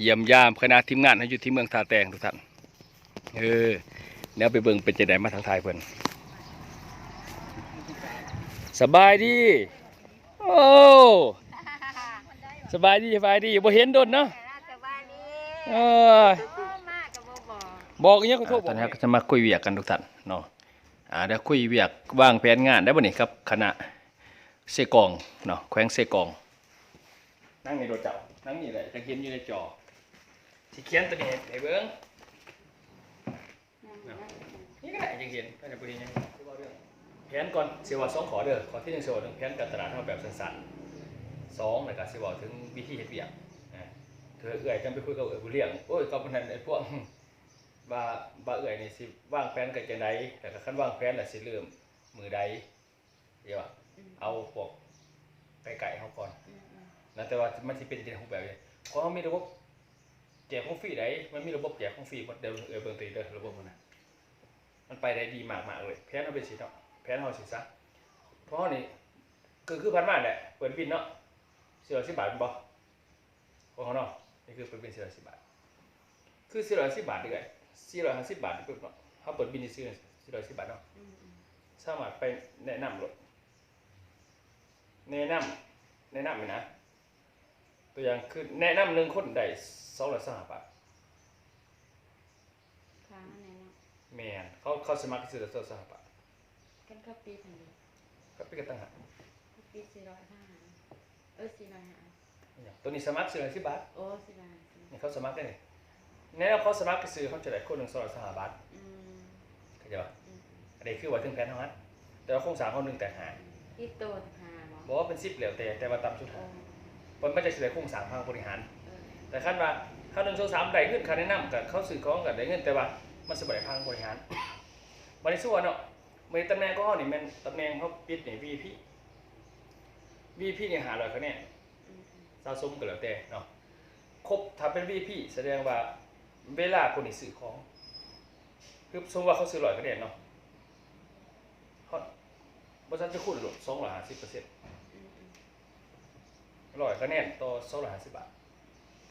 เยี่ยมยามคณะทีมงานให้อยู่ที่เมืองท่าแตงทุกท่านเออเดี๋ยวไปเบิ่งเป็นจะไดมาทางทายเพิ่นสบายดีโอ้สบายดีสบายดีบ่เห็นโดนเนาะสบายดีเออมากกับบ่บอกบอกอย่างเงี้ยก็โทรบอกตอนนี้ก็จะมาคุยเวียกกันทุกท่านเนาะอ่าเดี๋ยวคุยเวียกวางแผนงานได้บ่นี่ครับคณะเซกองเนาะแขวงเซกอง นั่งในโดดเจ้านั่งนี่แหละจะเขียนอยู่ในจอ สิเขียนตัวนี้ให้เบิ่งนี่ก็ได้จังเขียนภายในบริยังสิว่าเรื่องแผนก่อนสิว่าสองขอเด้อขอที่หนึ่งสิว่าถึงแผนการตลาดเฮาแบบสั้นๆสองแล้วก็สิว่าถึงวิธีเฮ็ดเวียกอ่าเธอเอื้อยจังไปคุยกับเอื้อยผู้เลี้ยงโอ้ยก็บ่นั้นไอ้พวกว่าว่าเอื้อยนี่สิวางแผนกันจังไดแต่ก็คันวางแผนแล้วสิเริ่มมือใดเดี๋ยวอะเอาพวกไก่ๆเฮาก่อนนะแต่ว่ามันสิเป็นจังรูปแบบนี้เพราะเขามีระบบ แจกของฟรีได้มันมีระบบแจกของฟรีหมดเดี๋ยวเออเบิ่งตีเด้อระบบมันนะมันไปได้ดีมากๆเลยแผนเอาเป็นสิเนาะแผนเอาสิซะเพราะนี่คือคือพันมาแหละเปิดบินเนาะสี่ร้อยสิบบาทเป็นบ่ของเขาเนาะนี่คือเปิดบินสี่ร้อยสิบบาทคือสี่ร้อยสิบบาทดีกว่าสี่ร้อยห้าสิบบาทดีกว่าเนาะเขาเปิดบินสี่สี่ร้อยสิบบาทเนาะสามารถไปแนะนำรถแนะนำแนะนำเลยนะ ตัวอย่างคือแนะนำหนึ่งคนได้สองร้อยสามบาทค้างไหนเนาะแมนเขาเขาสมัครซื้อละสองร้อยสามบาทกันก็ปีพันเดียวก็เป็นกันต่างหากปีสี่ร้อยห้าเออสี่ร้อยห้าอย่างตัวนี้สมัครซื้อละสิบบาทโอ้สี่ร้อยห้านี่เขาสมัครได้เลยแนะนำเขาสมัครซื้อเขาจะได้คนหนึ่งสองร้อยสามบาทอืมเข้าใจปะอันนี้คือว่าถึงแผนเท่านั้นแต่ว่าโครงสร้างเขาหนึ่งแต่หาที่โตนหาบ่บอกว่าเป็นสิบเหลวแต่แต่ว่าต่ำสุดโอ้หา มันไม่จะเฉลยโครงสร้างทางบริหาร แต่ขั้นว่าขั้นหนึ่งสองสามได้เงินค่าแนะนำกับเขาซื้อของกับได้เงินแต่ว่ามันสบายทางบริหารวันนี้ส่วนเนาะมันตำแหน่งก็เขานี่แมันตำแหน่งเขาปิดนี่ VP VP เนี่ยหาร้อยคะแนนอืมอืมสะสมก็แล้วแต่เนาะครบถ้าเป็น VP แสดงว่าเวลาคนที่ซื้อของคือสมมติว่าเขาซื้อร้อยคะแนนเนาะเขาบริษัทจะคูณหลดสองร้อยห้าสิบเปอร์เซ็นต์ ร้อยคะแนนต่อสองร้อยห้าสิบบาท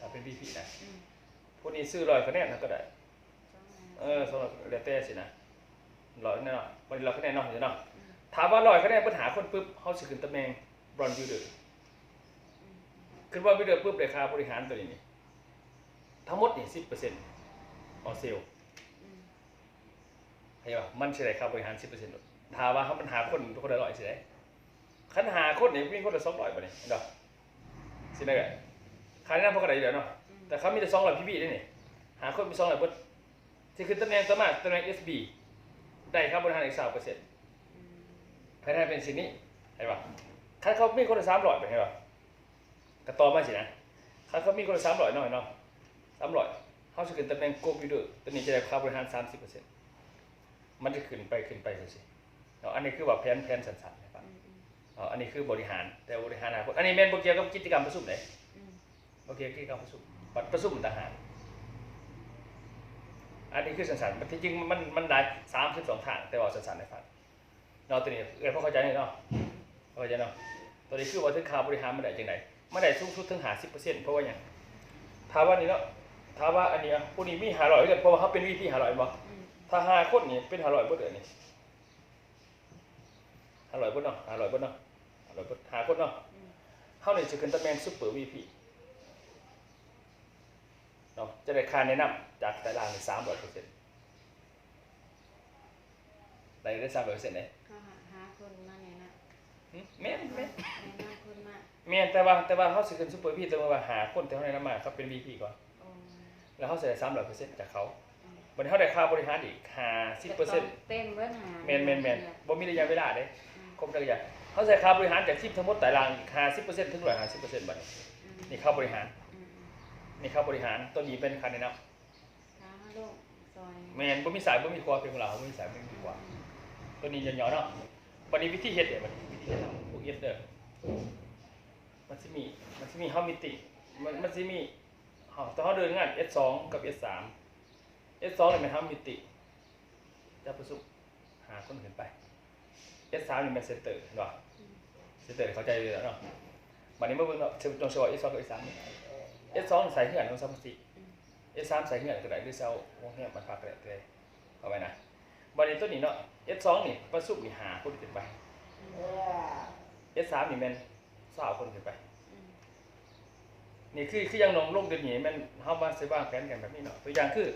ถ้าเป็น VP นะอืมพวกนี้ซื้อร้อยคะแนนนะก็ได้สองร้อยเออสำหรับเรเต้สินะร้อยแน่นอนวันนี้เราคะแนนเนาะเดี๋ยวเนาะถามว่าร้อยคะแนนปัญหาคนปุ๊บเขาสิขึ้นตำแหน่งบรอนบิวเดอร์อืมขึ้นบรอนบิวเดอร์ปุ๊บเลยค่าบริหารตัวนี้นี่ทั้งหมดนี่สิบเปอร์เซ็นต์ของเซลล์อืมเห็นป่ะมันใช่ได้ค่าบริหารสิบเปอร์เซ็นต์ถามว่าเขามันหาคนทุกคนละร้อยสิได้คันหาคนนี่มีคนละสองร้อยป่ะนี่เห็นป่ะ สิได้ไงค่าแนะนำพวกกระไดอยู่แล้วเนาะอืมแต่เขามีแต่สองร้อยพี่ๆได้นี่หาคนมีสองร้อยเบิดที่คือตำแหน่งต่อมาตำแหน่ง SB ได้ค่าบริหารอีกสามเปอร์เซ็นต์อืมภายในเป็นสิ่งนี้เห็นป่ะคันเขามีคนละสามร้อยไปเห็นป่ะกระต่อมาสินะคันเขามีคนละสามร้อยหน่อยเนาะสามร้อยเขาจะขึ้นตำแหน่งโกบิวเดอร์ตัวนี้จะได้ค่าบริหารสามสิบเปอร์เซ็นต์มันจะขึ้นไปขึ้นไปสิเนาะอันนี้คือว่าแผนแผนสั้นๆนะครับ อืมอืมเนาะอันนี้คือบริหารแต่บริหารอนาคตอันนี้แม่นโปรเกี่ยวกับกิจกรรมประชุมเลยอืมโอเคกิจกรรมประชุมบัตรประชุมทหารอันนี้คือสั้นๆมันที่จริงมันมันได้สามสิบสองทางแต่ว่าสั้นๆในฝันเนาะตัวนี้เออพอเข้าใจเนาะเข้าใจเนาะตัวนี้คือว่าถึงค่าบริหารมันได้จังไดมันได้สูงสุดถึง50%เพราะว่าหยังถามว่านี่เนาะถามว่าอันนี้อะผู้นี้มี500กันเพราะว่าเขาเป็น VP 500บ่อืมถ้า5คนนี่เป็น500บ่เด้อนี่500บ่เนาะ500บ่เนาะ 500บ่5คนเนาะอืมเฮานี่สิขึ้นตำแหน่งซุปเปอร์ VP เนาะจะได้ค่าแนะนำจากแต่ละนี่300%ได้ได้300%เด้เขาหาหาคนมาเนี่ยนะหึแม่นแม่นแนะนำคนมาแม่นแต่ว่าแต่ว่าเขาสิขึ้นซุปเปอร์พีแต่ว่าหาคนที่เขาได้นำมาเขาเป็น VP ก่อนโอ้แล้วเขาเสียสามร้อยเปอร์เซ็นต์จากเขาอืมวันนี้เขาได้ค่าบริหารอีกห้าสิบเปอร์เซ็นต์เต็มเบิดหาแมนแมนแมนบ่มีระยะเวลาเด้อืมครบระยะ เขาใส่ค่าบริหารจากสิบทั้งหมดแต่ละอีกห้าสิบเปอร์เซ็นต์ถึงร้อยห้าสิบเปอร์เซ็นต์บัดนี้อืมนี่ค่าบริหารอืมอืมนี่ค่าบริหารตัวนี้เป็นค่าแนะนท้าลูกซอยำแมนบ่มีสายบ่มีครัวเป็นของเราบ่มีสายบ่มีครัวตัวนี้ยันยอเนาะวันนี้วิธีเฮ็ดเนี่ยวันนี้วิธีเฮ็ดเอาพวกเฮ็ดเด้อมันสิมีมันสิมีเฮามิติ มันมันสิมีเฮาตอนเฮาเดินงาน S2 กับ S3 S2 นี่มันเฮามิติจะประสุมหาคนขึ้นไป S3 นี่เป็นเซนเตอร์เห็นป่ะ เซนเตอร์เข้าใจเลยแล้วเนาะวันนี้เมื่อเบิ่งเนาะเชิญตรงโชว์ S2 กับ S3 นี่เอสสองใส่เหือนของซัมซีเอสสามใส่เหือนก็ได้หรือเซลวงแหมมันพักก็ได้เลยเอาไว้นะบัดนี้ตัวนี้เนาะเอสสองนี่ประสุบนี่หาคนขึ้นไปเอสสามนี่แม่นสาวคนขึ้นไปอืมนี่คือคือยังลงลงเดือนนี้แม่นเฮามาสิวางแผนกันแบบนี้เนาะตัวอย่างคือ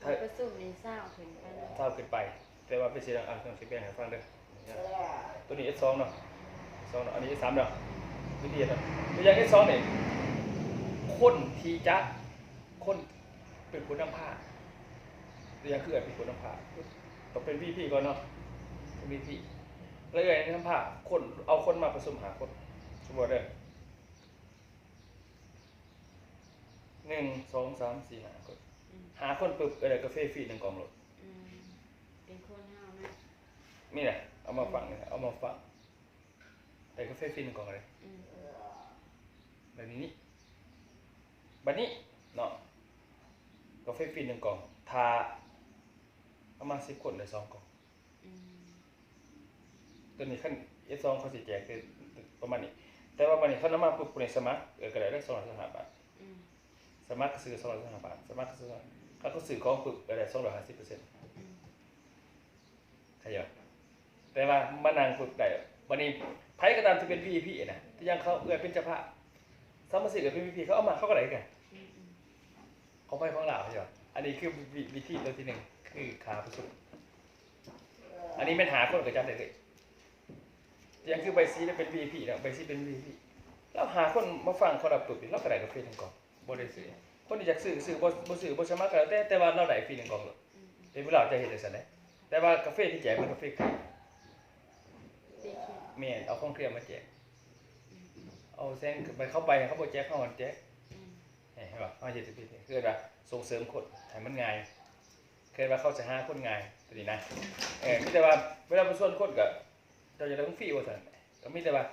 เอาไปสุ่มในเศร้าขึ้นไปเลยสาวขึ้นไป แต่ว่าเป็นสิอะต้องสิแบ่งให้ฟังเด้อตัวนี้ S2 เนาะ S2 เนาะอันนี้ S3 เนาะวิธีเนาะตัวอย่าง S2 นี่คนที่จะคนเป็นคนนำผ้าตัวอย่างคือเป็นคนนำผ้าต้องเป็น VP ก่อนเนาะเป็น VP แล้วไอ้นำผ้าคนเอาคนมาผสมหาคนสมมุติเด้อหนึ่งสองสามสี่ห้าคนอืมหาคนปึ๊บอะไรกาแฟฟรีหนึ่งกล่องโหลดอืมเป็นคนเฮานะนี่แหละเอามาฟังนี่แหละเอามาฟัง แต่กาแฟฟรีหนึ่งกล่องเลยแบบนี้บัดนี้เนาะกาแฟฟรีหนึ่งกล่องทาประมาณสิบคนได้สองกล่องตัวนี้ขั้นเอสองเขาสิแจกคือประมาณนี้ แต่ว่าบัดนี้เขานน้ำมาปุ๊บในสมัครเออก็ได้ได้สองร้อยสิบห้าบาทอืมสมัครก็ซื้อสองร้อยสิบห้าบาทสมัครก็ซื้อเขาก็ซื้อของปุ๊บก็ได้สองร้อยห้าสิบเปอร์เซ็นต์ขยับแต่ว่ามานั่งฝึกได้วันนี้ ไผก็ตามที่เป็น VIP นะที่ยังเขาเอื้อเป็นเจ้าภาพสามสิบกับเป็น VIP เขาเอามาเขาก็ได้กันอืมอืมเขาไปของเราใช่ไหมอันนี้คือวิธีตัวที่หนึ่งคือขาประสุอันนี้เป็นหาคนกับจันได้เลยยังคือใบซีเป็น VIP นะใบซีเป็น VIP เราหาคนมาฟังเขาดับตุกเราก็ได้กาแฟหนึ่งกล่องบ่ได้ซื้อคนที่อยากซื้อซื้อบ่บ่ซื้อบ่สมัครก็แล้วแต่แต่ว่าเราได้ฟรีหนึ่งกล่องเลยอืมอืมเป็นเวลาจะเห็นได้ซั่นแหละแต่ว่ากาแฟที่แจกเป็นกาแฟขาวสี เขียวแม่นเอาของเครื่องมาแจกอืมอืมเอาแซงไปเข้าไปเขาบอกแจกเข้ามันแจกอืมเห็นป่ะเอาเจ็ดสิบปีคือว่าส่งเสริมคนให้มันง่ายเคยว่าเขาจะหาคนง่ายตัวนี้นะเออมีแต่ว่าเวลาไปส่วนคนกับเราจะได้ของฟรีว่าสั่นก็มีแต่ว่า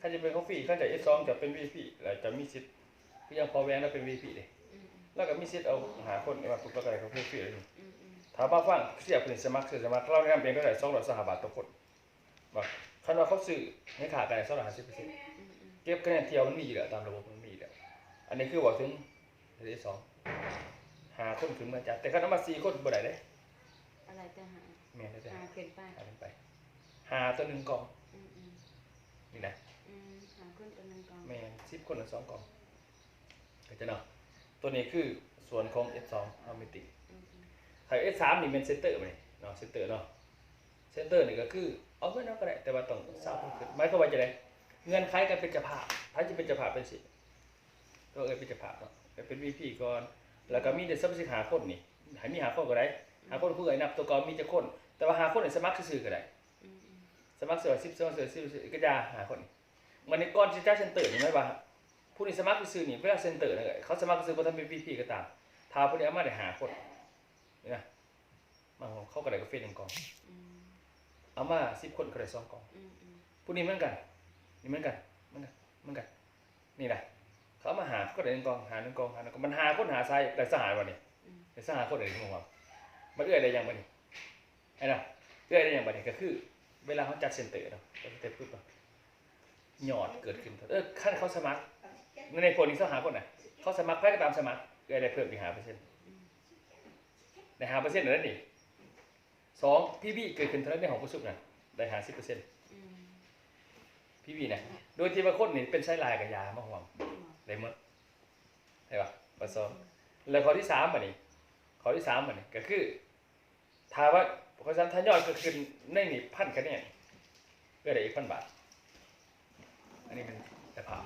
ถ้าจะเป็นของฟรีเขาจะเอสองจะเป็นวีพีแล้วจะมีสิทธิ์คือยังพอแวงแล้วเป็นวีพีเลยอืมแล้วก็มีสิทธิ์เอาหาคนมาปุ๊บแล้วก็ได้ของฟรีเลยอืมอืมถามว่าฟังเสียเป็นสมัครซื้อสมัครเราแนะนำเองก็ได้สองร้อยสหบาทต่อคนบอก คันว่าเขาซื้อให้ขาดกันสองร้อยห้าสิบเปอร์เซ็นต์อืมอืมเก็บคะแนนเที่ยวมันมีอยู่แล้วตามระบบมันมีอยู่แล้วอันนี้คือบอกถึงเดือนที่สองหาคนขึ้นมาจัดแต่คันเอามาสี่คนบ่ได้เด้อะไรจะหาแม่นได้แต่หาขึ้นไปหาขึ้นไป หาตัวหนึ่งกล่องอืมอืมนี่นะอืมหาคนตัวหนึงก่อนแม่นสิบคนละสองกล่องก็จะเนาะตัวนี้คือส่วนของ S2 เอาไม่ติดอืมอืมถ้า S3 นี่เป็นเซนเตอร์ไหมเนาะเซนเตอร์เนาะ เซนเตอร์นี่ก็คือเอาเงินเอาก็ได้แต่ว่าต้องทราบคนขึ้นหมายความว่าจะได้เงินคล้ายกันเป็นจ้าภาพถ้าจะเป็นจ้าภาพเป็นสิก็เออเป็นจ้าภาพเนาะเป็น VP ก่อน แล้วก็มีเด็กสมาชิหาคนนี่ห้มีหาคนก็ได้หาคนผู้ใดนับตัวกอนมีจะคน แต่ว่าหาคนนี่สมัครซื่อก็ได้สมัครเสือสิบสอเสือสิบก็จะหาคนมันในก้อนจะจ้าเซนเตอร์นี่ไหมว่าผู้นี้สมัครซื่อนี่เวลาเซนเตอร์นี่นเขาสมัครซื่อบ่ทำเป็น VP ก็ตามถ้าผู้นี้เอามาได้หาคนนี่นะมาของเขาก็ได้กาแฟหนึ่งกอง เอามาสิบคนก็ได้สองกล่องอืมอืมผู้นี้เหมือนกันนี่เหมือนกันเหมือนกันเหมือนกัน นี่แหละเขาเอามาหาเขาก็ได้หนึ่งกล่องหาหนึ่งกล่องหาหนึ่งกล่องมันหาคนหาทรายแต่สหายวันนี้อืมแต่สหายคนเดียวงงว่ามันเอื้อยได้ยังวันนี้ไอ้เนาะเอื้อยได้ยังวันนี้ก็คือ เวลาเขาจัดเซนเตอร์เนาะจัดเซนเตอร์ปุ๊บอะหยอดเกิดขึ้นเออขั้นเขาสมัครในโพลนี้เขาหาคนน่ะเขาสมัครใครก็ตามสมัครเอื้อยได้เพิ่มอีกหาเปอร์เซ็นต์ในหาเปอร์เซ็นต์นั่นนี่ สองพี่พี่เกิดขึ้นเท่านั้นในของผู้สุกน่ะได้หาสิบเปอร์เซ็นต์อืมพี่พี่นะโดยที่บางคนนี่เป็นไส้ลายกับยามาห่วงอืมได้หมดใช่ปะผสมแล้วข้อที่สามอันนี้ข้อที่สามอันนี้ก็คือถ้าว่าเพราะฉะนั้นถ้ายอดก็ขึ้นในนี่พันคะแนนก็ได้อีกพันบาท อันนี้เป็นเจะผ่าพ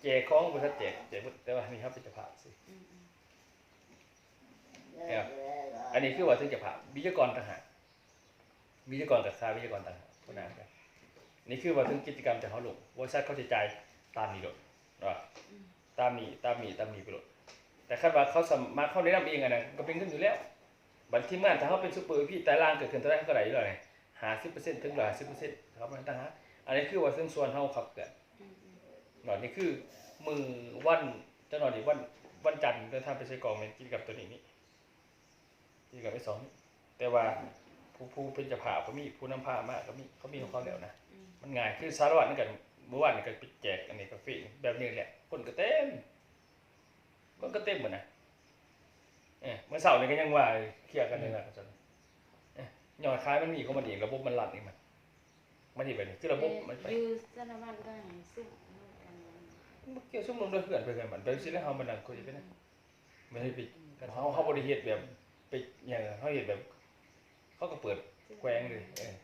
แจกของบริษัทแจกแจกแต่ว่านี่ครับเป็นเจะผ่าพสิอืมอืมเนี่ย อันนี้คือว่าถึงจะผ่าวิทยากรต่างหากวิทยากรกับคาวิทยากรต่างหากคนนั้นกันนี่คือว่าถึงกิจกรรมจะเขาลงบริษัทเขาจะจ่ายตามนี้โดดว่าอืมตามนี้ตามนี้ตามนี้ไปโลดแต่คาดว่าเขาสมัครเข้าแนะนำเองอะนะก็เป็นขึ้นอยู่แล้ว บัตรทีมงานถ้าเขาเป็นซูเปอร์พี่แต่ล่างเกิดขึ้นเท่าไรเขาก็ได้อยู่แล้วไงหาสิบเปอร์เซ็นต์ถึงร้อยสิบเปอร์เซ็นต์เขาไม่ต่างหากอันนี้คือว่าซึ่งส่วนเขาขับเกิดหน่อยนี่คือมือวันเจะหน่อยนี่วันวันจันทร์เดินทางไปใช้กองเป็นกิจกรรมตัวนี้นี่ กิจกรรมที่สองนี่แต่ว่าผู้ผู้เป็นเจะผ่าเขามีผู้นำพามากเขามีเขามีของเขาแล้วนะอืมมันง่ายคือสารวัตรนี่กันเมื่อวานนี่ก็ไปแจกอันนี้กาแฟแบบนี้แหละคนก็เต็มมันก็เต็มหมดนะเอ้ยเมื่อเสาร์นี่ก็ยังว่าเคลียร์กันเลยนะจนเอ้ยยอดขายมันมีของมันเองระบบมันหลัดนี่มันมันนี่ไปนี่คือระบบมันไปอยู่สนามบ้านก็ได้ซึ่งกันมันเกี่ยวชุ่มลงด้วยเพื่อนเพื่อนมันไปสิแล้วเฮามันนั่งคุยไปนะไม่ได้ไปเฮาเฮาบ่ได้เฮ็ดแบบ ไปอย่างเฮาเฮ็ดแบบ เขาก็เปิดแกว้งเลยเออ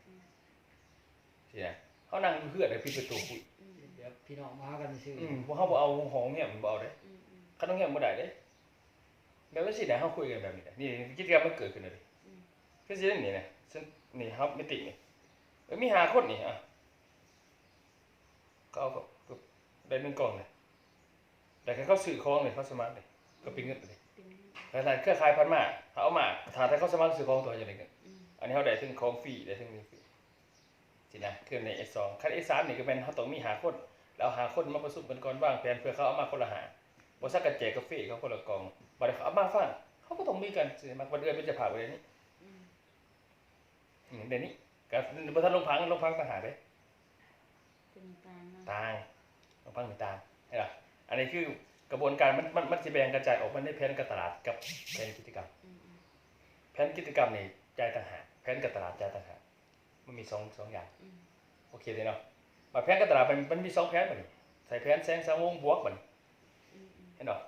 สินะเฮานั่งอยู่เพื่อนได้ปิดประตูคุยเดี๋ยวพี่น้องมากันซื่ออืมบ่เฮาบ่เอาห้องเนี่ยมันบ่เอาเด้คันต้องเงียบบ่ได้เด้แบบว่าสิได้เฮาคุยกันแบบนี้ได้นี่กิจกรรมมันเกิดขึ้นแล้วดิคือสิได้นี่นะซึ่งนี่ครับมิตินี่เอ้ยมีห้าคนนี่อะเขาเอาก็ได้หนึ่งกล่องเลยแต่แค่เขาซื้อของเลยเขาสมัครเลยก็เป็นเงินเลย ขายเครือข่ายพันมาเขาเอามาถ้าถ้าเขาสมัครซื้อของตัวอย่างไรกันอันนี้เขาได้ถึงของฟรีได้ถึงนี้ฟรีสินะคือใน S2 คัน S3 นี่ก็เป็นเขาต้องมีหาคนแล้วหาคนมาประชุมกันก่อนว่างแผนเพื่อเขาเอามาคนละหาบ่ซักกันแจกกาแฟเขาคนละกล่องบ่ได้เขาเอามาฟังเขาก็ต้องมีกันสิมาวันเดือนเป็นจะผ่าไปเดือนนี้อืมเดือนนี้ก็บ่ทันลงพังลงพังต่างหากเด้เป็นตาเนาะต่างลงพังมีต่างเห็นป่ะอันนี้คือ กระบวนการมันมันมันสิแบ่งกระจายออกมาในแผนการตลาดกับแผนกิจกรรม แผนกิจกรรมนี่จ่ายต่างหากแผนการตลาดจ่ายต่างหากมันมีสองสองอย่างโอเคเลยเนาะมาแผนการตลาดมันมันมีสองแผนบัดนี้ใส่แผนแสงสวงบวกบัดนี้เห็นเนาะ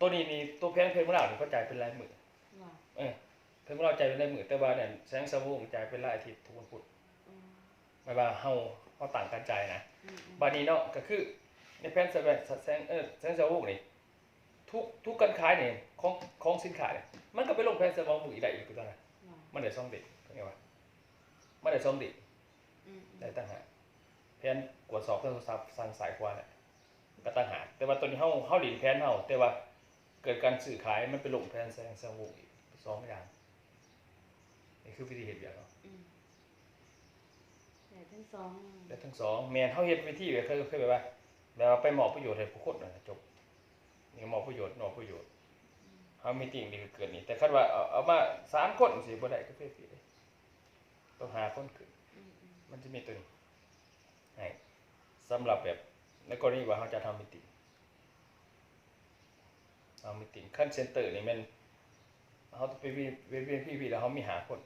ตัวนี้นี่ตัวแผนเพลงของเรานี่เขาจ่ายเป็นรายมื้อเออเพลงของเราจ่ายเป็นรายมื้อแต่ว่าเนี่ยแสงสวงจ่ายเป็นรายอาทิตย์ทุกวันพุธหมายว่าเฮาเฮาต่างกันจ่ายนะบัดนี้เนาะก็คือ ในแผนแสงแสงเออแสงสวงนี่ทุกทุกการขายนี่ของของสินค้าเนี่ยมันก็ไปลงแผนสวงมื้ออีกได้อีกคือกันนะมันได้สองเด็กเข้าใจป่ะมันได้สองเด็กได้ตั้งหากแผนกวดสอบเครื่องโทรศัพท์สั่งสายกว่าเนี่ยก็ตั้งหากแต่ว่าตัวนี้เฮาเฮาหลินแผนเฮาแต่ว่าเกิดการซื้อขายมันไปลงแผนแสดงสวงอีกสองอย่างนี่คือวิธีเฮ็ดแบบเนาะแต่ทั้งสองแต่ทั้งสองแม่นเฮาเฮ็ดวิธีแบบเคยเคยแบบว่า แบบว่าไปหมอบประโยชน์ให้ผู้คนนะจบนี่มอบประโยชน์หมอบประโยชน์เฮามีติ่งนี่ก็เกิดนี่ แต่คันว่าเอาเอามาสามคนสิบ่ได้ก็เฟรๆเลยต้องหาคนขึ้นมันจะมีตัวนี้ให้สำหรับแบบในกรณีว่าเขาจะทำมิติทำมิติขั้นเซนเตอร์นี่มันเขาไปวีวีวีพีวีแล้วเขามีหาคน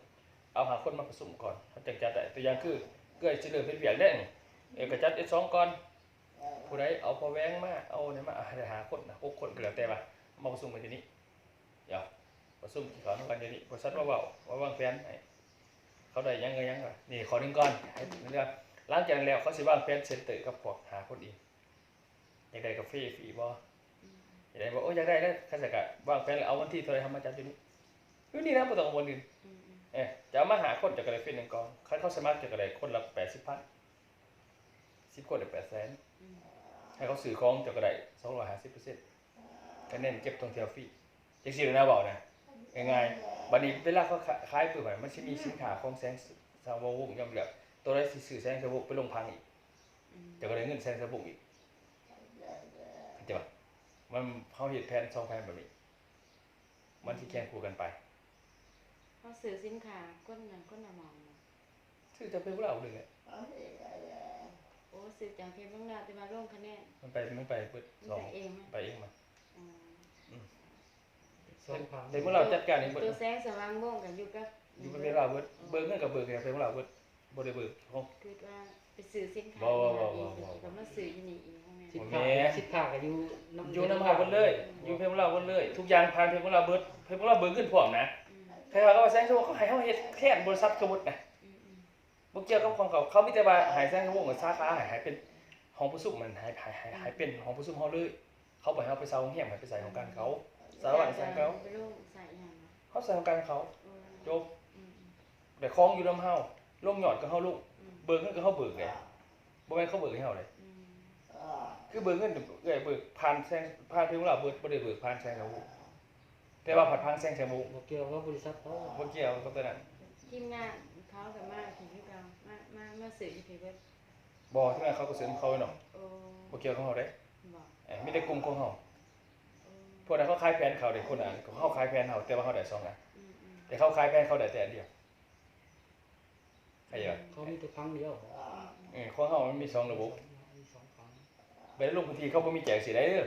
เอาหาคนมาผสมก่อนเขาจังจัดได้ตัวอย่างคือเกิดสิเลือเป็นเบียงได้นี่เอกจัดเอสองก่อน ผู้ใดเอาพอแวงมาเอาเนี่ยมาหาหาคนนะหกคนก็แล้วแต่ว่ามาผสมกันทีนี้เดี๋ยวผสมที่เขาต้องกันทีนี้บริษัทว่าเว่าว่าวางแผนให้เขาได้ยังไงยังไงนี่ขอหนึ่งก่อนให้เรื่องหลังจากนั้นแล้วเขาสิว่างเป็นเซนเตอร์กับพวกหาคนอีกอยากได้กาแฟฟรีบ่อยากได้บ่โอ้ยอยากได้แล้วข้าราชการว่างแผนแล้วเอาวันที่เท่าไหรทำมาจัดอยู่นี่อยู่นี่นะบ่ต้องกังวลอื่นเอ๊ะจะเอามาหาคนจากกระไรเป็นหนึ่งกองคันเขาสมัครจากกระไรคนละแปดสิบพัน สิบคนได้แปดแสนให้เขาซื้อของจากกระไรสองร้อยห้าสิบเปอร์เซ็นต์คะแนนเก็บท่องเที่ยวฟรีจังซี่เลยนะบอกนะง่ายๆบัดนี้เวลาเขาขายปืนใหม่มันจะมีสินค้าของแสงสาววงย่อมเลือกตัวใดสิซื้อแสงสาววงไปลงพังอีกจะก็ได้เงินแสงสาววงอีกเข้าใจปะมันเขาเห็นแผนสองแผนแบบนี้ มันที่แข่งคู่กันไปเขาสื่อสินค้าก้นอย่างก้นละมองซื้อจะเป็นพวกเราเลยเนี่ยโอ้สื่อจากเพียงต้องดาวแต่มาร่วมคะแนนมันไปมันไปเปิดมันสองแต่เองไหมไปเองมาสองพันเห็นพวกเราจัดการเองเบิดตัวแสงสว่างโม่งกันอยู่กับอยู่เป็นเวลาเบิดเบิกเงินกับเบิกเนี่ยเป็นพวกเราเบิดบ่ได้เบิกของคือว่าไปสื่อสินค้าบ่บ่บ่บ่บ่ก็มาสื่ออยู่นี่อีกแม่สิบแหมห้าสิบห้าก็อยู่น้ำอยู่น้ำหาเบิดเลยอยู่เพลงพวกเราเบิดเลย ทุกอย่างผ่านเพลงพวกเราเบิดเพลงพวกเราเบิกเงินพร้อมนะใครว่าเขาว่าแสงสาววงเขาให้เขาเฮ็ดแค่บริษัทสมมุตินะ บ่เกี่ยวกับของเขาเขามีแต่ว่าหายแซงวงกับสาขาหายหายเป็นห้องผู้ซุ่มมันหายหายหายหายเป็นห้องผู้ซุ่มเฮาเลยเขาบ่ให้เฮาไปเซาโรงแรมให้ไปใส่ของการเขาสารวัตรใส่เขาไปร่วมใส่อย่างเขาใส่ของการเขาจบแต่ของอยู่นำเฮาลงยอดก็เฮาลูกเบิกเงินก็เฮาเบิกไงบ่แม่นเขาเบิกให้เฮาเลยคือเบิกเงินเอ้ยเบิกผ่านแซงผ่านเพียงเราเบิกบ่ได้เบิกผ่านแซงเขาแต่ว่าผ่านทางแซงแซงบ่บ่เกี่ยวกับบริษัทเขาบ่เกี่ยวกับตัวนั้นทีมงานเขากับมาถึงที่เรามา มามาสื่ออยู่ที่เว็บบ่ที่นั่นเขาก็ซื้อของเขาไว้เนาะโอ้บ่เกี่ยวกับเฮาเด้บอกเอ้ยมีแต่กลุ่มของเฮาโอ้พวกนั้นเขาขายแผนเขาได้คนอะเขาขายแผนเขาแต่ว่าเขาได้สองอันอืมอืมแต่เขาขายแพงเขาได้แต่อันเดียวใครเหรอเขามีแต่ครั้งเดียวเออของเขามันมีสองระบบมีสองครั้งไปลงพื้นที่เขาบ่มีแจกสิได้เด้อ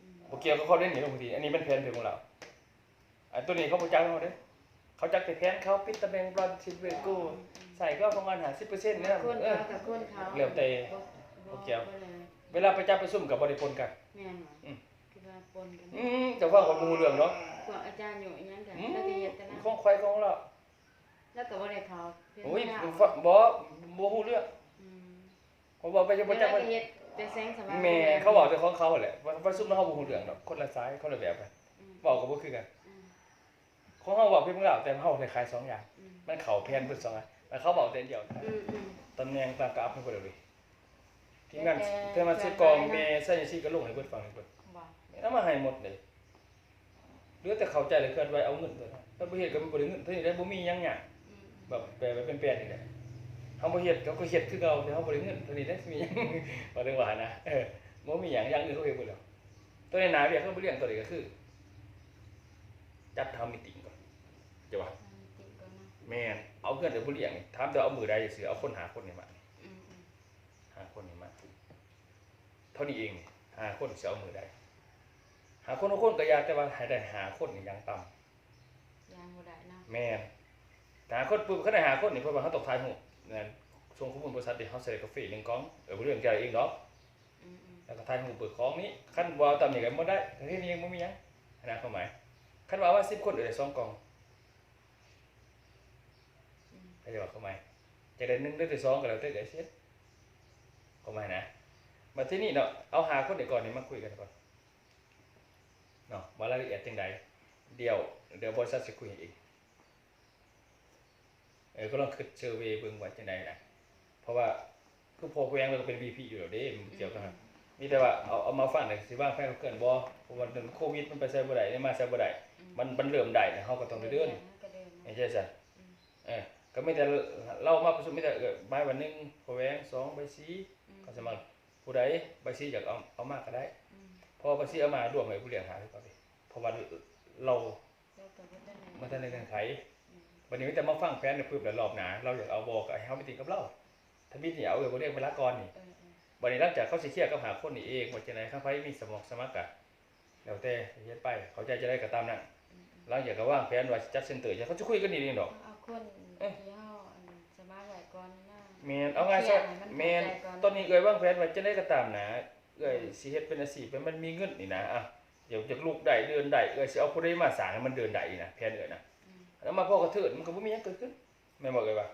อืมบ่บ่เกี่ยวกับเขาเล่นนี่บางทีอันนี้มันแผนเพิ่นของเราอันตัวนี้เขาบ่จักเขาเด้ เขาจักแต่แผนเขาปิดตะแบงบอลซิดเวโก้ใส่ก็ประมาณ50%นี่นะคนเออเขากับคนเขาแล้วแต่บ่บ่เกี่ยวบ่เลยเวลาไปจับไปซุ่มกับบริพนกัน แม่นบ่อืม คือว่าปนกันอืมจะว่าคนมูเรื่องเนาะพวกอาจารย์อยู่อีหยังกันอืมแล้วก็เฮ็ดแต่ละของใครของเราแล้วก็บ่ได้เขาเพียงโอ้ยแต่บ่บ่บ่ฮู้เรื่องอืมเขาบอกไปจะบ่แล้วจักก็ว่าเฮ็ดแต่แสงสว่างแม่เขาบอกแต่ของเขาแหละว่าว่าซุ่มแล้วเขาบ่ฮู้เรื่องดอกคนละสายคนละแบบกันอืมบอกก็บ่คือกันอืม ของเขาบอกเพียงเราแต่เขาคล้ายๆสองอย่างอืมมันเข้าแผนเพิ่นสองอันแต่เขาบอกแต่อันเดียวอืมอืมตำแหน่งต่างกับอัพให้เพิ่นเลยทีมงานแต่เทมาซื้อกองแม่ใส่จังซี่ก็ลงให้เพิ่นฟังให้เพิ่นบ่เอามาให้หมดเลยเหลือแต่เข้าใจเลยเคลื่อนไหวเอาเงินตัวนั้นถ้าบ่เฮ็ดก็บ่ได้เงินเท่านี้ได้บ่มีหยังหยังอืมแบบแปลไปเป็นแปลนนี่แหละเฮาบ่เฮ็ดเขาก็เฮ็ดคือเก่าแต่เฮาบ่ได้เงินเท่านี้ได้มีหยังบ่ได้ว่านะเออบ่มีหยังอย่างอื่นเขาเฮ็ดหมดแล้วตัวในหนาเรียกเขาบ่เรียงตัวนี้ก็คือ จัดทำมีตติ้งก่อน จะว่าอืมติดก่อนเนาะแม่นเอาเงินเดี๋ยวบ่เรียงนี่ถามแต่เอามือใดสิเอาคนหาคนนี่มาอืมอืมหาคนนี่มาเท่านี้เองนี่หาคนสิเอามือใดหาคนเอาคนก็ยากแต่ว่าให้ได้หาคนนี่ยังต่ำ ยางบ่ได้เนาะแม่นแต่หาคนปุ๊บเขาได้หาคนนี่เพราะว่าเขาตกทายหูนั่นส่งข้อมูลบริษัทที่เขาเสร็จกาแฟหนึ่งกล่องเออบ่เรื่องแกเองดอกอืมอืมแล้วก็ทายหูเปิดของนี้ขั้นว่าตำอย่างไรบ่ได้ทั้งที่นี้ยังบ่มีหยังนะความหมายขั้นว่าว่า10คนเออได้สองกล่อง อืมเข้าใจว่าความหมายจะได้หนึ่งได้แต่สองก็แล้วแต่ได้เสียความหมายนะมาที่นี่เนาะเอาหาคนเดี๋ยวก่อนนี่มาคุยกันก่อนเนาะว่ารายละเอียดจังใดเดี๋ยวเดี๋ยวบริษัทจะคุยให้อีกเออก็ลองคิดเซอร์เวย์เบิ่งว่าจังไดนะเพราะว่าคือพอแพงมันก็เป็น VP อยู่แล้วเด้มันเกี่ยวกันครับมีแต่ว่าเอาเอามาฟังได้สิว่าแพงเกินบ่เพราะว่าเรื่องโควิดมันไปใช้บ่ได้ได้มาใช้บ่ได้อืมันมันเริ่มได้แล้วเฮาก็ต้องไปเดินก็เดินไม่ใช่ซะ อืมเออก็มีแต่เรามาประชุมมีแต่เออใบวันหนึงพอแหวงสองใบสีอืมก็สมัครผู้ใดใบสีอยากเอาเอามากก็ได้อืมเพราะว่าใบสีเอามารวมให้ผู้เลี้ยงหาดีกว่าดิเพราะว่าเราแล้วก็บ่ได้ไหนมันทันได้เงินไขอืมวันนี้มีแต่มาฟังแฟนเนี่ยปึ๊บแล้วรอบหนาเราอยากเอาบอกให้เขาไปติดกับเราถ้ามีเนี่ยเอาเออบ่เรียกเวลากรนี่เออเออวันนี้หลังจากเขาสิเครียดกับหาคนนี่เองว่าจะไหนข้างไผมีสมองสมัครกะแล้วแต่เฮ็ดไป เขาใจจะได้ก็ตามนั้นอืมอืมหลังจากก็วางแผนว่าสิจัดเซ็นเตอร์จะเขาจะคุยกันนี่เองดอกเอาคนเอ๊ะที่เฮาอันสมาร์ทไว้ก่อนนะ แม่นเอาง่ายซะแม่นตอนนี้เอ้ยวางแผนว่าจะได้ก็ตามนะเอ้ยสิเฮ็ดเป็นอาชีพให้มันมีเงินนี่นะอะเดี๋ยวจะลูกได้เดินได้เอ้ยสิเอาผู้ใดมาสร้างให้มันเดินได้นี่นะแผนเอ้ยนะอืม แล้วมาพ่อกระเถิดมันก็บ่มีหยังเกิดขึ้นแม่นบอกเลยว่า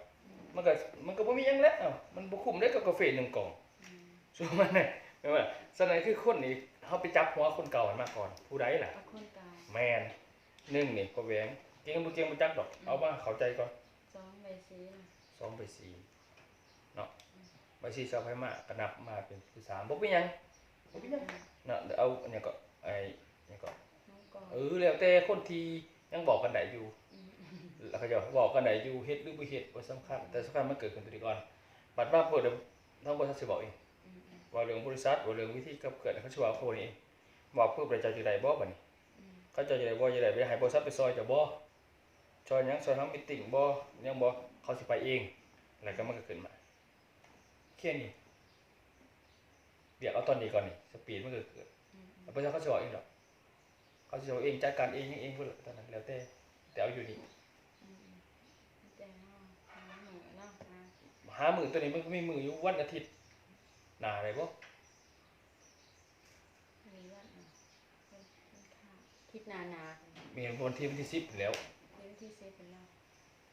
มันก็มันก็บ่มีหยังแล้วเอ้ามันบ่คุ้มได้กับกาแฟหนึ่งกล่อง อืมส่วนมันเนี่ยแม่นว่าสนัยคือคนนี่เฮาไปจับหัวคนเก่ามันมาก่อน ผู้ใดล่ะ เอาคนตายแม่นหนึ่งนี่ก็แหวงเก่งบ่เก่งบ่จักดอก เอามาเข้าใจก่อน สองใบสีนะสองไปสี่เนาะใบสี่สาวไผมากก็นับมาเป็นคือสามบ่เป็นหยังบ่เป็นหยังเนาะเดี๋ยวเอาอันเนี้ยก็ไอ้เนี่ยก็น้องกอเออแล้วแต่คนที่ยังบอกกันได้อยู่มอืมแล้วเขาจะบอกกันได้อยู่เฮ็ดหรือบ่เฮ็ดบ่สำคัญแต่สำคัญมันเกิดขึ้นตัวนี้ก่อนบัดมาเปิดเดี๋ยวทั้งบริษัทสิบอกเองอืมอืมว่าเรื่องบริษัทว่าเรื่องวิธีกับเกิดเขาสิว่าเขานี่บอกเพื่อประชาชนได้บ่บัดนี้อืมเขาเจะจะได้บ่จะได้ไปให้บริษัทไปซอยเจะบ่ ซอยหยังซอยทำมิตติ้งบ่ยังบ่เขาสิไปเอง แล้วก็มันก็ขึ้นมาแค่นี้เดี๋ยวเอาตอนนี้ก่อนนี่สปีดมันก็เกิดอืมอืมแล้วบริษัทเขาสิบอกเองดอกเขาสิบอกเองจัดการเองเองพุ่นล่ะตอนนั้นแล้วแต่แต่เอาอยู่นี่อืมอืมแต่เฮาหาหนูเนาะหาหามือตัวนี้มันก็มีมืออยู่วันอาทิตย์หนาอะไรบ่มีวันอะเป็นเป็นข้าวคิดนานามีวันที่วันที่10แล้วเดือน ที่สิบเป็นแล้ว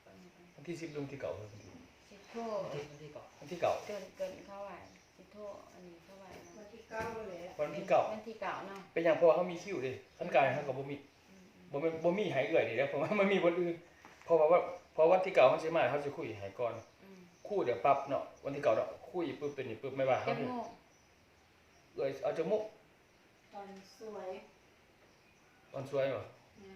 ตอนนี้เป็นวันที่10ลงที่เก่าเพิ่นวันที่สิโทที่ที่เกาะวันที่เก่าเกินเกินเข้าไหวสิโทอันนี้เข้าไหวเนาะวันที่เก้าเลยวันที่เก่าวันที่เก่าเนาะเป็นหยังเพราะว่าเขามีคิวเด้คันกายเขาก็บ่มีอืมอืมบ่แม่นบ่มีให้เอื้อยนี่แหละเพราะว่ามันมีคนอื่นเพราะว่าว่าเพราะวันที่เก่าเขาสิมาเขาสิคุยให้ก่อนอืมคุยเดี๋ยวปรับเนาะวันที่เก่าเนาะคุยปึ๊บเป็นนี่ปึ๊บไม่ว่าจเขาเนี่ยมูกเอื้อยเอาจมูกตอนสวยตอนสวยบ่เนี่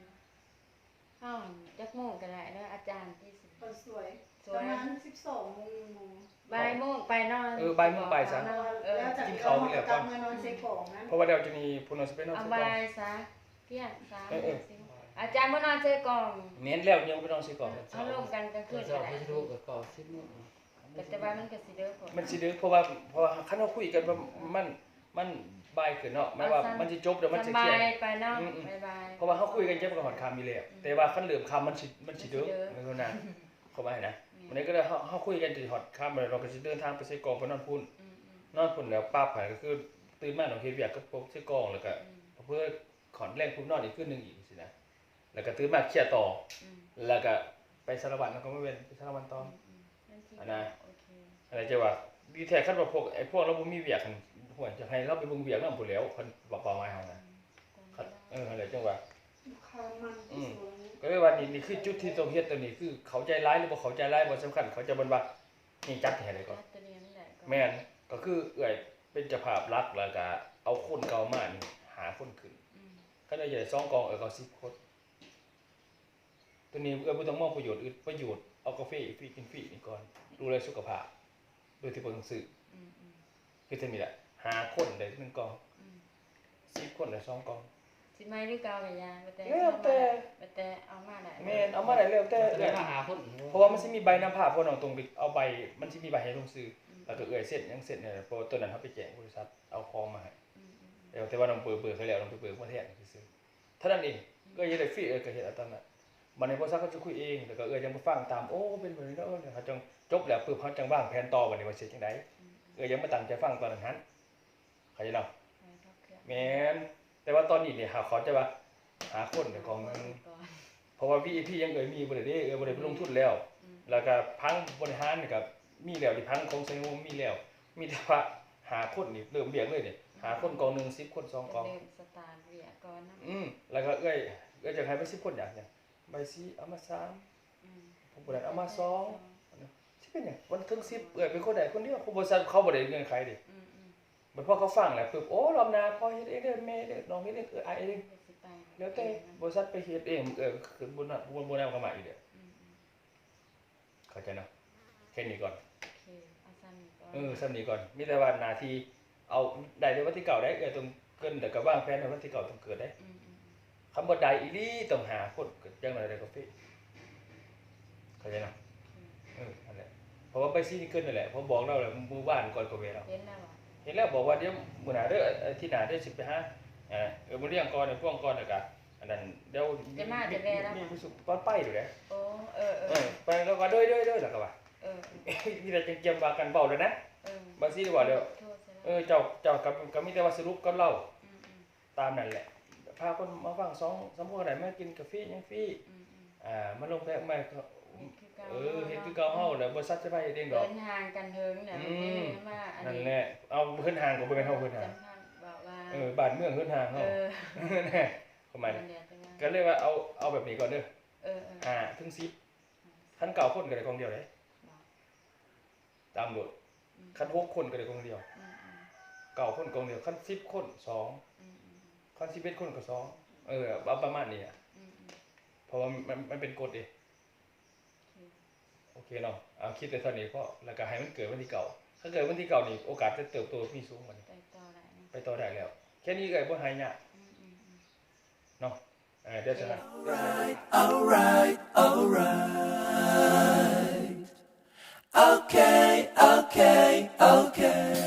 ยข้าวจักโมงก็ได้เด้ออาจารย์ที่สิตอนสวยสปวระยมาณสิบสองโมงโมงบ่ายโมงไปนอนเออบ่ายโมงไปซะเออเออแล้วจากกินนี้ข้าวเรานี่แหละกก่ลัอนบมานอนเซ็กของนั้นเพราะว่าเดี๋ยวจะมีผู้นอนสิไปนอนเอาสิบ่าก่อนยซะเที่ยงซะเออเออ อาจารย์บ่นอนเจอกล่องเน้นแล้วยังไปนอนสิก่อนเอาลงกันกลางคืเพื่อนก็เจ้าได้ให้รู้กับเกาะสิบโมงแต่แต่ว่ามันก็สิเด้อคนมันสิเด้อเพราะว่าเพราะว่าคันเราคุยกันว่ามันมัน บายขึ้นเนาะไม่ว่ามันสิจบเดี๋ยวมันสสิบาเครียยดไปเนาะอืมอืม บ๊ายบาย เพราะว่าเขาคุยกันเจ็บกับหอดคำอยู่แล้วแต่ว่าขั้นเหลื่อมคำมันสิมันสิเด้อมันสิเด้อในคนนั้นเขาว่าให้นะวันนี้ก็เลยเขาเขาคุยกันจะหอดคำเลยเราก็จะเดินทางไปใช้กองไปนอนพุ่นอืมอืมนอนพุ่นแล้วป้าผ่านก็คือตื่นมาหนองเฮ็ดเวียกก็พบใช้กองแล้วก็อืมเพื่อขอนแรงพุ่นนอนอีกขึ้นหนึงอีกสินะแล้วก็ตื่นมาเครียดต่อ อืมแล้วก็ไปสารวัตรแล้วก็ไม่เว้นไปสารวัตรต่ออืมนั่นที่อันน่ะ โอเคอะไรจะว่าดีแท้คันว่าพวกไอ้พวกเราบ่มีเวียกกัน ห่วยจะให้เราไปเบิ่งเวียกนำพุ่นแล้วคันบอกบอกมาเฮานะคันเอออะไรจังว่าข้าวมันที่สวยก็เลยว่านี่นี่คือจุดที่ต้องเฮ็ดตัวนี้คือเขาใจร้ายหรือบ่เขาใจร้ายบ่สำคัญ เขาจะบ่นว่านี่จัดให้ได้ก่อน ตัวนี้นั่นแหละก็แม่นก็คือเอื้อยเป็นเจ้าภาพรักแล้วก็เอาคนเก่ามานี่หาคนขึ้นอืมคันได้ใหญ่2กองเออก็10คนตัวนี้เอื้อยบ่ต้องมองประโยชน์อื่นประโยชน์เอากาแฟฟรีกินฟรีนี่ก่อนดูแลสุขภาพโดยที่บ่ต้องซื้ออืมอืมคือเท่านี้แหละ หาคนได้หนึ่งกองอืม10คนได้สองกองสิไม้หรือเกากับยางแต่แล้วแต่แต่เอามาได้แม่นเอามาได้แล้วแต่แต่เอื้อยมาหาคนเพราะว่ามันสิมีใบนำผ้าพอน้องตรงไปเอาใบมันสิมีใบให้ลงซื้อแล้วก็เอื้อยเสร็จยังเสร็จเนี่ยเพราะว่าตัวนั้นเขาไปแจ้งบริษัทเอาของมาให้อืมอืมอืมแต่ว่าแต่ว่าน้องเปิดเปิดเขาแล้วน้องไปเปิดประเทศนี่ซื้อเท่านั้นเองก็ยังได้ฟรีเออก็เฮ็ดเอาตามนั้นมันในบริษัทเขาจะคุยเองแล้วก็เอื้อยยังมาฟังตามโอ้เป็นแบบนี้เนาะเดี๋ยวเขาจังจบแล้วปึ๊บเขาจังวางแผนต่อบัดนี้ว่าสิจังไดอืมเอื้อยยังมาตั้งใจฟังตอนนั้นหัน เข้าใจเนาะไปรอบเครื่องแม่นแต่ว่าตอนนี้เนี่ยหาเขาจะว่าหาคนเดี๋ยวของมันก่อนเพราะว่า VIP ยังเอ่ยมีบ่ได้เด้เอ่ยบ่ได้ไปลงทุนแล้วอืมแล้วก็พังบริหารนี่ก็มีแล้วที่พังของไซโนมีแล้ว มีแต่ว่าหาคนนี่เริ่มเบียกเลยนี่หาคนกองหนึง10คนสองกองเริ่มสตาร์ทเวียก่อนนะอืมแล้วก็เอ้ยเอ้ยจะให้ไป10คนอย่างเนี่ยใบสีเอามาสามอืมผมบ่ได้เอามาสองสิเป็นหยังวันถึง10เอ้ยเป็นคนใดคนเดียวเขาบ่ซันเขาบ่ได้เงินใครดิอืมอืม บัดพอเขาฟังแล้วปึ๊บโอ้รอบหน้าพอเฮ็ดเองเด้อแม่เด้อน้องเฮ็ดเองเอออายเองเดี๋ยวสิไปแล้วแต่บริษัทไปเฮ็ดเองเออขึ้นบนน่ะบนบนแนวเข้ามาอีกเด้ออืมอืมเข้าใจเนาะแค่นี้ก่อนโอเคเอาซ้ำนี่ก่อนเออสำนี้ก่อนมีแต่ว่าหนาทีเอาได้ในวันที่เก่าได้เออต้องเกินแต่ก็ว่างแผนในวันที่เก่าต้องเกิดได้อืมอืมอืมคำว่าใดอีหลี่ต้องหาคนเกิดจังไดได้ก็เฟเข้าใจเนาะเออนั่นแหละเพราะว่าไปซีนี่เกินนั่นแหละเพราะบอกเราแล้วหมู่บ้านก่อนก็เวเราเห็นแล้ว เห็นแล้วบอกว่าเดี๋ยวมื้อหน้าเด้ออาที่หน้าเด้อสิไปหาเออเออมื้อเรียงก่อนเดี๋ยพ่วงก่อนแล้วก็อันนั้นเดี๋ยวมีผู้สุขตอนไปอยู่เด้อโอ้เออเออไปแล้วก็ด้อเด้อเด้อแล้วก็ว่าเออมีแต่จังเกียมว่ากันเว้าแล้วนะบางทีว่าเดี๋ยวเออเจ้าเจ้ากับก็มีแต่ว่าสรุปกับเราตามนั่นแหละพาคนมาฟังสองสามคนไหนมากินกาแฟยังฟรีอ่ามาลงแพ็คมา เฮ็ดคือเก่าเออเฮ็ดคือเก่าเฮาแล้วบ่ซัดจะไปเองดเดิอกนทางกันเฮิงเนี่ยอืมันมเป็นว่าอันนั่นนี้แหละเอาเพิ่นห่างก็บ่แม่นเฮาเพิ่นห่างสำคัญบอกว่าเออบ้านเมืองเพิ่นห่างเอเฮาอแน่ประมาณเดี๋นั้นยวจะว่าก็เลยว่าเอาเอาแบบนี้ก่อนเด้อเออเออห้าถึง10คันเก่าคนก็ได้กองเดียวเด้ตามโดดอืมคันหกคนก็ได้กองเดียวอืมอืมเก่าคนกองเดียวคัน10คนสองอืมอืมคัน11คนก็สองเออเอาประมาณนี้อะอืมอืมเพราะว่ามันมันเป็นกฎเอง โอเคเนาะเอาคิดแต่ตอนนี้ก็แล้วก็ให้มันเกิดวันที่เก่า ถ้าเกิดวันที่เก่านี่โอกาสจะเติบโตมีสูงกว่านี้ไปต่อได้ไปต่อได้แล้ว แค่นี้ก็ไอ้บ่หายเนี่ยเนาะเออดี๋ยวจะให้ไหม Okay okay okay